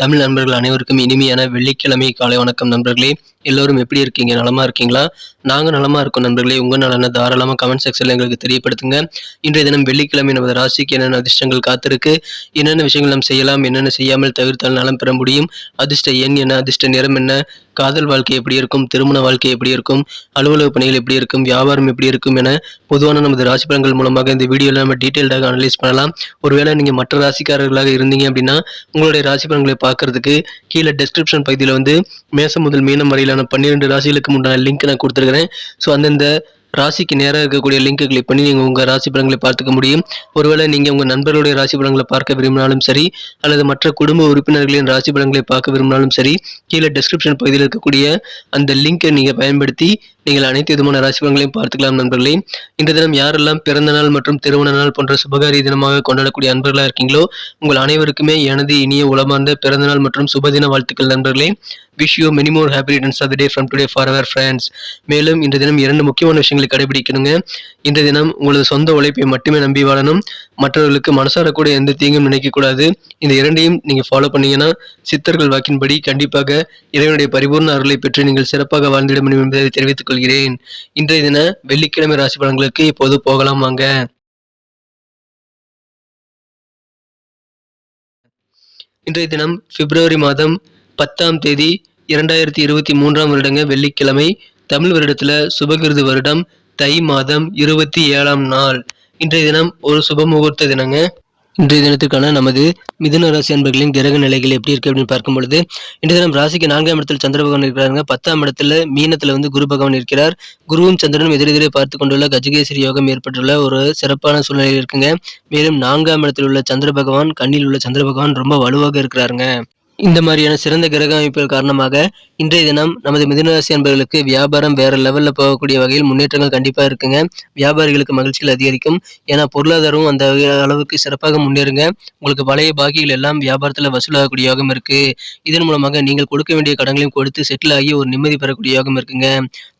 தமிழ் நண்பர்கள் அனைவருக்கும் இனிமையான வெள்ளிக்கிழமை காலை வணக்கம் நண்பர்களே. எல்லோரும் எப்படி இருக்கீங்க? நலமா இருக்கீங்களா? நாங்கள் நலமா இருக்கோம் நண்பர்களே. உங்க நலனை தாராளமாக கமெண்ட் செக்ஷன்ல எங்களுக்கு தெரியப்படுத்துங்க. இன்றைய தினம் வெள்ளிக்கிழமை நமது ராசிக்கு என்னென்ன அதிர்ஷ்டங்கள் காத்திருக்கு? என்னென்ன விஷயங்கள் நாம் செய்யலாம்? என்னென்ன செய்யாமல் தவிர்த்தால் நலம் பெற முடியும்? அதிர்ஷ்ட எண் என்ன? அதிர்ஷ்ட நிறம் என்ன? காதல் வாழ்க்கை எப்படி இருக்கும்? திருமண வாழ்க்கை எப்படி இருக்கும்? அலுவலக பணிகள் எப்படி இருக்கும்? வியாபாரம் எப்படி இருக்கும் என பொதுவான நமது ராசி பலன்கள் மூலமாக இந்த வீடியோவில் நம்ம டீட்டெயில்டாக அனலைஸ் பண்ணலாம். ஒருவேளை நீங்கள் மற்ற ராசிக்காரர்களாக இருந்தீங்க அப்படின்னா உங்களுடைய ராசி பலன்களை பார்க்கறதுக்கு கீழே டெஸ்கிரிப்ஷன் பகுதியில் வந்து மேசம் முதல் மீனம் வரையிலான பன்னிரெண்டு ராசிகளுக்கு உண்டான லிங்க் நான் கொடுத்துருக்கிறேன். ஸோ அந்தந்த ராசிக்கு நேராக இருக்கக்கூடிய லிங்கை கிளிக் பண்ணி நீங்கள் உங்கள் ராசி பலன்களை பார்த்துக்க முடியும். ஒருவேளை நீங்கள் உங்கள் நண்பர்களுடைய ராசி பலன்களை பார்க்க விரும்பினாலும் சரி அல்லது மற்ற குடும்ப உறுப்பினர்களின் ராசி பலன்களை பார்க்க விரும்பினாலும் சரி கீழே டெஸ்கிரிப்ஷன் பகுதியில் இருக்கக்கூடிய அந்த லிங்கை நீங்கள் பயன்படுத்தி நீங்கள் அனைத்து விதமான ராசி பலன்களையும் பார்த்துக்கலாம் நண்பர்களே. இந்த தினம் யாரெல்லாம் பிறந்த நாள் மற்றும் திருமண நாள் போன்ற சுபகாரிய தினமாக கொண்டாடக்கூடிய அன்பர்களாக இருக்கீங்களோ உங்கள் அனைவருக்குமே எனது இனிய உளமார்ந்த பிறந்த நாள் மற்றும் சுபதின வாழ்த்துக்கள் நண்பர்களே. Wish you many more happy returns of day from today for our friends மேலும் இந்த தினம் இரண்டு முக்கியமான விஷயங்களை கடைபிடிக்கணுங்க. இந்த தினம் உங்களது சொந்த உழைப்பை மட்டுமே நம்பி வாழணும். மற்றவர்களுக்கு மனசார கூட எந்த தீங்கும் நினைக்கக்கூடாது. இந்த இரண்டையும் நீங்கள் ஃபாலோ பண்ணீங்கன்னா சித்தர்கள் வாக்கின்படி கண்டிப்பாக இறைவனுடைய பரிபூர்ண அருளை பெற்று நீங்கள் சிறப்பாக வாழ்ந்திட முடியும் என்பதை தெரிவித்துக் கொள்கிறேன். இன்றைய தின வெள்ளிக்கிழமை ராசி பலன்களுக்கு இப்போது போகலாம் வாங்க. இன்றைய தினம் பிப்ரவரி மாதம் பத்தாம் தேதி இரண்டாயிரத்தி இருபத்தி மூன்றாம் வருடங்க வெள்ளிக்கிழமை தமிழ் வருடத்துல சுபகிருது வருடம் தை மாதம் இருபத்தி ஏழாம் நாள். இன்றைய தினம் ஒரு சுப முகூர்த்த தினங்க. இன்றைய தினத்துக்கான நமது மிதுன ராசி அன்பர்களின் கிரக நிலைகள் எப்படி இருக்கு அப்படின்னு பார்க்கும் பொழுது இன்றைய தினம் ராசிக்கு நான்காம் இடத்தில் சந்திர பகவான் இருக்கிறாருங்க. பத்தாம் இடத்துல மீனத்துல வந்து குரு பகவான் இருக்கிறார். குருவும் சந்திரனும் எதிரெதிரே பார்த்து கொண்டுள்ள கஜகேசரி யோகம் ஏற்பட்டுள்ள ஒரு சிறப்பான சூழ்நிலையில் இருக்குங்க. மேலும் நான்காம் இடத்தில் உள்ள சந்திர பகவான் கண்ணில் உள்ள சந்திர பகவான் ரொம்ப வலுவாக இருக்கிறாருங்க. இந்த மாதிரியான சிறந்த கிரக அமைப்புகள் காரணமாக இன்றைய தினம் நமது மிதுனராசி என்பவர்களுக்கு வியாபாரம் வேற லெவலில் போகக்கூடிய வகையில் முன்னேற்றங்கள் கண்டிப்பாக இருக்குங்க. வியாபாரிகளுக்கு மகிழ்ச்சிகள் அதிகரிக்கும். ஏன்னா பொருளாதாரம் அந்த அளவுக்கு சிறப்பாக முன்னேறுங்க. உங்களுக்கு பழைய பாக்கிகள் எல்லாம் வியாபாரத்தில் வசூலாகக்கூடிய யோகம் இருக்கு. இதன் மூலமாக நீங்கள் கொடுக்க வேண்டிய கடன்களையும் கொடுத்து செட்டில் ஆகி ஒரு நிம்மதி பெறக்கூடிய யோகம் இருக்குங்க.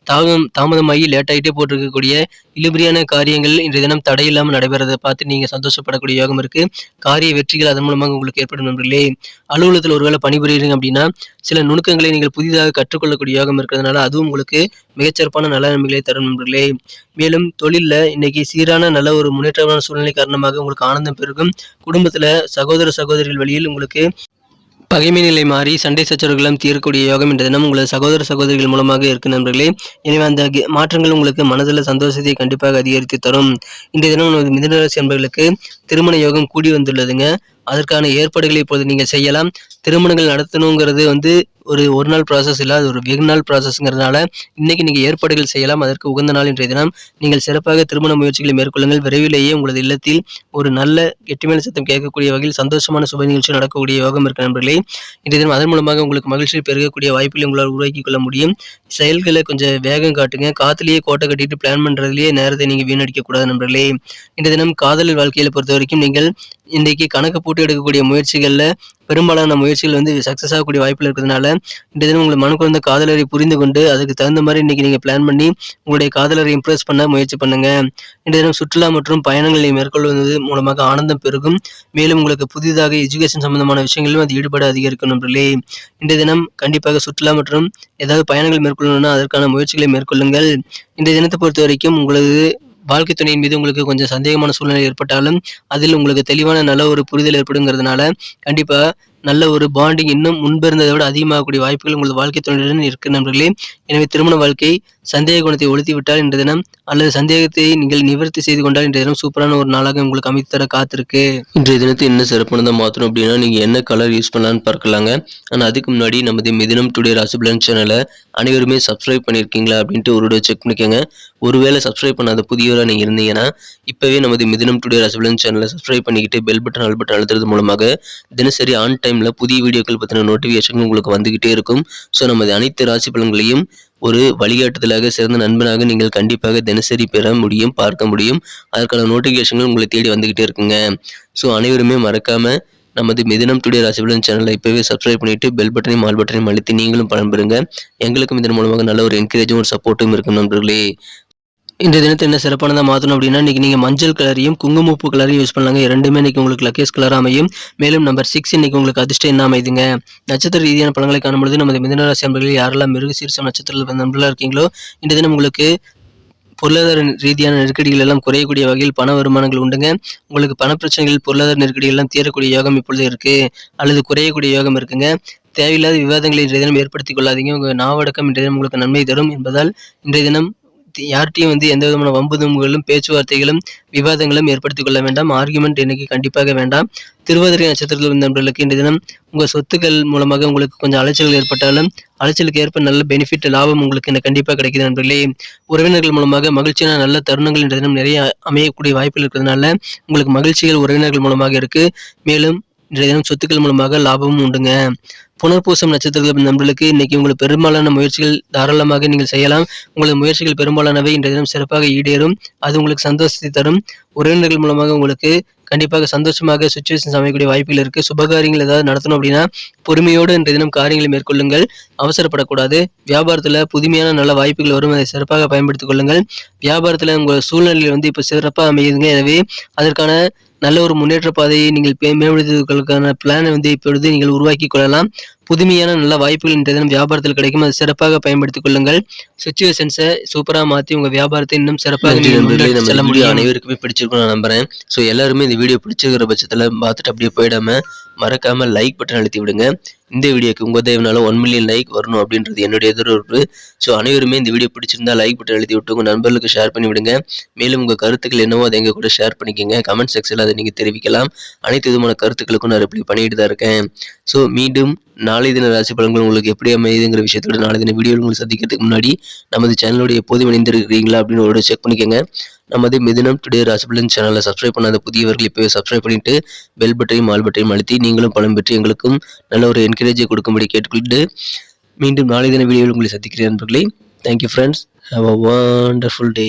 தாமதம் தாமதமாகி லேட் ஆகிட்டே போட்டிருக்கக்கூடிய இழுபறியான காரியங்கள் இன்றைய தினம் தடையில்லாமல் நடைபெறதை பார்த்து நீங்க சந்தோஷப்படக்கூடிய யோகம் இருக்கு. காரிய வெற்றிகள் அதன் மூலமாக உங்களுக்கு ஏற்படும் நண்பர்களே. அலுவலகத்தில் ஒருவேளை பணிபுரியுறீங்க அப்படின்னா சில நுணுக்கங்களை நீங்கள் புதிதாக கற்றுக்கொள்ளக்கூடிய யோகம் இருக்கிறதுனால அதுவும் உங்களுக்கு மிகச்சிறப்பான நல்ல நன்மைகளை தரும் நண்பர்களே. மேலும் தொழிலில் இன்னைக்கு சீரான நல்ல ஒரு முன்னேற்றமான சூழ்நிலை காரணமாக உங்களுக்கு ஆனந்தம் பெருகும். குடும்பத்தில் சகோதர சகோதரிகள் வழியில் உங்களுக்கு பகைமை நிலை மாறி சண்டை சச்சரவுகளும் தீரக்கூடிய யோகம் என்ற தினம் உங்களது சகோதர சகோதரிகள் மூலமாக இருக்கு நண்பர்களே. எனவே அந்த மாற்றங்கள் உங்களுக்கு மனதில் சந்தோஷத்தை கண்டிப்பாக அதிகரித்து தரும். இன்றைய தினம் நமது மிதனராசி நண்பர்களுக்கு திருமண யோகம் கூடி வந்துள்ளதுங்க. அதற்கான ஏற்பாடுகளை இப்போது நீங்கள் செய்யலாம். திருமணங்கள் நடத்தணுங்கிறது வந்து ஒரு ஒரு நாள் ப்ராசஸ் இல்லை. அது ஒரு வெகு நாள் ப்ராசஸ்ங்கிறதுனால இன்றைக்கி நீங்கள் ஏற்பாடுகள் செய்யலாம். அதற்கு உகந்த நாள் இன்றைய தினம். நீங்கள் சிறப்பாக திருமண முயற்சிகளை மேற்கொள்ளுங்கள். விரைவிலேயே உங்களது இல்லத்தில் ஒரு நல்ல கெட்டிமேல சத்தம் கேட்கக்கூடிய வகையில் சந்தோஷமான சுப நிகழ்ச்சி நடக்கக்கூடிய யோகம் இருக்க நண்பர்களே. இன்றைய தினம் அதன் மூலமாக உங்களுக்கு மகிழ்ச்சி பெருகக்கூடிய வாய்ப்புகளை உங்களால் உருவாக்கி கொள்ள முடியும். செயல்களை கொஞ்சம் வேகம் காட்டுங்க. காத்துலேயே கோட்டை கட்டிட்டு பிளான் பண்ணுறதுலேயே நேரத்தை நீங்கள் வீணடிக்கக்கூடாது நண்பர்களே. இன்றைய தினம் காதல் வாழ்க்கையில் பொறுத்த வரைக்கும் நீங்கள் இன்றைக்கு கணக்கு போட்டு எடுக்கக்கூடிய முயற்சிகளில் பெரும்பாலான முயற்சிகள் வந்து சக்ஸஸ் ஆகக்கூடிய வாய்ப்பில் இருக்கிறதுனால இன்றைய தினம் உங்களை மனு குழந்த காதலரை புரிந்து கொண்டு அதுக்கு தகுந்த மாதிரி இன்னைக்கு நீங்கள் பிளான் பண்ணி உங்களுடைய காதலரை இம்ப்ரெஸ் பண்ண முயற்சி பண்ணுங்க. இன்றைய தினம் சுற்றுலா மற்றும் பயணங்களை மேற்கொள்வது மூலமாக ஆனந்தம் பெருகும். மேலும் உங்களுக்கு புதிதாக எஜுகேஷன் சம்பந்தமான விஷயங்களிலும் அது ஈடுபாடு அதிகரிக்கும் நண்பர்களே. இன்றைய தினம் கண்டிப்பாக சுற்றுலா மற்றும் ஏதாவது பயணங்கள் மேற்கொள்ளணும்னா அதற்கான முயற்சிகளை மேற்கொள்ளுங்கள். இன்றைய தினத்தை பொறுத்த வரைக்கும் உங்களது வாழ்க்கை துணையின் மீது உங்களுக்கு கொஞ்சம் சந்தேகமான சூழ்நிலை ஏற்பட்டாலும் அதில் உங்களுக்கு தெளிவான நல்ல ஒரு புரிதல் ஏற்படுங்கிறதுனால கண்டிப்பாக நல்ல ஒரு பாண்டிங் இன்னும் முன்பிருந்ததை விட அதிகமாகக்கூடிய வாய்ப்புகள் உங்களது வாழ்க்கை துணையுடன் இருக்கு நண்பர்களே. எனவே திருமண வாழ்க்கை சந்தேக குணத்தை ஒழுத்திவிட்டால் இன்றைய தினம் அல்லது சந்தேகத்தை நீங்கள் நிவர்த்தி செய்து கொண்டால் இன்றைய தினம் சூப்பரான ஒரு நாளாக உங்களுக்கு அமைத்து தர காத்திருக்கு. இன்றைய தினத்தை என்ன சிறப்பானதாக மாற்றணும் அப்படின்னா நீங்கள் என்ன கலர் யூஸ் பண்ணலான்னு பார்க்கலாங்க. ஆனால் அதுக்கு முன்னாடி நமது மிதினம் டுடே ராசிபலன் சேனலை அனைவருமே சப்ஸ்கிரைப் பண்ணியிருக்கீங்களா அப்படின்ட்டு ஒரு செக் பண்ணிக்கோங்க. ஒருவேளை சப்ஸ்கிரைப் பண்ணாத புதியவராக நீங்கள் இருந்தீங்கன்னா இப்போவே நமது மிதினம் டுடே ராசிபலன் சேனலை சப்ஸ்கிரைப் பண்ணிக்கிட்டு பெல் பட்டன் அல் பட்டன் அழுத்துறது மூலமாக தினசரி ஆன் டைம் டைமில் புதிய வீடியோக்கள் பற்றின நோட்டிஃபிகேஷன் உங்களுக்கு வந்துக்கிட்டே இருக்கும். ஸோ நமது அனைத்து ராசி பலன்களையும் ஒரு வழிகாட்டுதலாக சிறந்த நண்பனாக நீங்கள் கண்டிப்பாக தினசரி பெற முடியும் பார்க்க முடியும். அதற்கான நோட்டிஃபிகேஷன்கள் உங்களை தேடி வந்துக்கிட்டே இருக்குங்க. ஸோ அனைவருமே மறக்காம நமது மிதினம் டுடே ராசிபலன் சேனலை இப்போவே சப்ஸ்கிரைப் பண்ணிட்டு பெல் பட்டனையும் ஆல் பட்டனையும் அழுத்தி நீங்களும் பலன் பெறுங்க. எங்களுக்கும் இதன் மூலமாக நல்ல ஒரு என்கரேஜும் ஒரு சப்போர்ட்டும் இருக்கும் நண்பர்களே. இன்றைய தினத்தை என்ன சிறப்பானதாக மாற்றணும் அப்படின்னா இன்றைக்கி நீங்கள் மஞ்சள் கலரையும் குங்குமப்பு கலரையும் யூஸ் பண்ணலாங்க. ரெண்டுமே இன்றைக்கி உங்களுக்கு லக்கேஸ் கலர் அமையும். மேலும் நம்பர் சிக்ஸ் இன்றைக்கி உங்களுக்கு அதிர்ஷ்டம் என்ன அமைதுங்க? நட்சத்திர ரீதியான பழங்களை காணும்பொழுது நமது மிதனராசி அன்பர்களில் யாரெல்லாம் மிருக சீர்ஷம் நட்சத்திரத்தில் நண்பர்களாக இருக்கீங்களோ இந்த தினம் உங்களுக்கு பொருளாதார ரீதியான நெருக்கடிகள் எல்லாம் குறையக்கூடிய வகையில் பண வருமானங்கள் உண்டுங்க. உங்களுக்கு பண பிரச்சனைகள் பொருளாதார நெருக்கடிகள் எல்லாம் தீரக்கூடிய யோகம் இப்பொழுது இருக்கு. அல்லது குறையக்கூடிய யோகம் இருக்குங்க. தேவையில்லாத விவாதங்களை இன்றைய தினம் ஏற்படுத்திக் கொள்ளாதீங்க. உங்கள் நாவடக்கம் இன்றைய தினம் உங்களுக்கு நன்மை தரும் என்பதால் இன்றைய தினம் யார்கிட்டயும் வந்து எந்த விதமான வம்புதும்புகளும் பேச்சுவார்த்தைகளும் விவாதங்களும் ஏற்படுத்திக் கொள்ள வேண்டாம். ஆர்குமெண்ட் இன்னைக்கு கண்டிப்பாக வேண்டாம். திருவாதிரை நட்சத்திரத்தில் இருந்த நண்பர்களுக்கு இன்றைய தினம் உங்கள் சொத்துக்கள் மூலமாக உங்களுக்கு கொஞ்சம் அலைச்சல்கள் ஏற்பட்டாலும் அலைச்சலுக்கு ஏற்ப நல்ல பெனிஃபிட் லாபம் உங்களுக்கு இந்த கண்டிப்பாக கிடைக்கிது நண்பர்களே. உறவினர்கள் மூலமாக மகிழ்ச்சியான நல்ல தருணங்கள் இன்றைய தினம் நிறைய அமையக்கூடிய வாய்ப்புகள் இருக்கிறதுனால உங்களுக்கு மகிழ்ச்சிகள் உறவினர்கள் மூலமாக இருக்கு. மேலும் இன்றைய தினம் சொத்துக்கள் மூலமாக லாபமும் உண்டுங்க. புனர்பூசம் நட்சத்திரத்தில் நண்பர்களுக்கு இன்னைக்கு உங்களுக்கு பெரும்பாலான முயற்சிகள் தாராளமாக நீங்கள் செய்யலாம். உங்களது முயற்சிகள் பெரும்பாலானவை இன்றைய தினம் சிறப்பாக ஈடேறும். அது உங்களுக்கு சந்தோஷத்தை தரும். உறவினர்கள் மூலமாக உங்களுக்கு கண்டிப்பாக சந்தோஷமாக சுச்சுவேஷன் அமையக்கூடிய வாய்ப்புகள் இருக்குது சுபகாரியங்கள் ஏதாவது நடத்தணும் அப்படின்னா பொறுமையோடு இன்றைய தினம் காரியங்களை மேற்கொள்ளுங்கள். அவசரப்படக்கூடாது. வியாபாரத்தில் புதுமையான நல்ல வாய்ப்புகள் வரும். அதை சிறப்பாக பயன்படுத்திக் கொள்ளுங்கள். வியாபாரத்தில் உங்கள் சூழ்நிலையில் வந்து இப்போ சிறப்பாக அமையுதுங்க. எனவே அதற்கான நல்ல ஒரு முன்னேற்ற பாதையை நீங்கள் மேம்படுத்துவதற்கான பிளானை வந்து இப்பொழுது நீங்கள் உருவாக்கி கொள்ளலாம். புதுமையான நல்ல வாய்ப்புகள் இன்றைய தினம் வியாபாரத்தில் கிடைக்கும். அதை சிறப்பாக பயன்படுத்திக் கொள்ளுங்கள். சுச்சுவேஷன்ஸை சூப்பராக மாற்றி உங்கள் வியாபாரத்தை இன்னும் சிறப்பாக நீங்கள் செல்ல இந்த முடியும். அனைவருக்குமே பிடிச்சிருக்கும் நான் நம்புறேன். ஸோ எல்லாருமே இந்த வீடியோ பிடிச்சிருக்கிற பட்சத்தில் பார்த்துட்டு அப்படியே போயிடாம மறக்காம லைக் பட்டன் அழுத்தி விடுங்க. இந்த வீடியோக்கு உங்க தயவுனால ஒன் மில்லியன் லைக் வரணும் அப்படின்றது என்னுடைய எதிர்பார்ப்பு ஸோ அனைவருமே இந்த வீடியோ பிடிச்சிருந்தா லைக் பட்டன் அழுத்தி விட்டு உங்க நண்பர்களுக்கு ஷேர் பண்ணி விடுங்க. மேலும் உங்க கருத்துக்கள் என்னவோ அதை எங்க கூட ஷேர் பண்ணிக்கோங்க. கமெண்ட் செக்ஷனில் அதை நீங்க தெரிவிக்கலாம். அனைத்து விதமான கருத்துக்களுக்கும் நான் ரிப்ளை பண்ணிட்டு தான் இருக்கேன். ஸோ மீண்டும் நாளை தின ராசி பலன்கள் உங்களுக்கு எப்படி அமையுதுங்கிற விஷயத்தோட நாளை தின வீடியோ உங்களுக்கு சந்திக்கிறதுக்கு முன்னாடி நமது சேனலோட எப்போதும் இணைந்திருக்கிறீங்களா அப்படின்னு ஒரு செக் பண்ணிக்கோங்க. நமது மிதினம் டுடே ராசிபலன் சேனலை சப்ஸ்கிரைப் பண்ணாத புதியவர்கள் இப்போவே சப்ஸ்கிரைப் பண்ணிட்டு பெல் பட்டையும் ஆல் பட்டையும் அழுத்தி நீங்களும் பலம் பெற்று எங்களுக்கும் நல்ல ஒரு என்கரேஜை கொடுக்கும்படி கேட்டுக்கொண்டு மீண்டும் நாளை தின வீடியோவில் உங்களை சந்திக்கிறேன் நண்பர்களே. Thank you friends have a wonderful day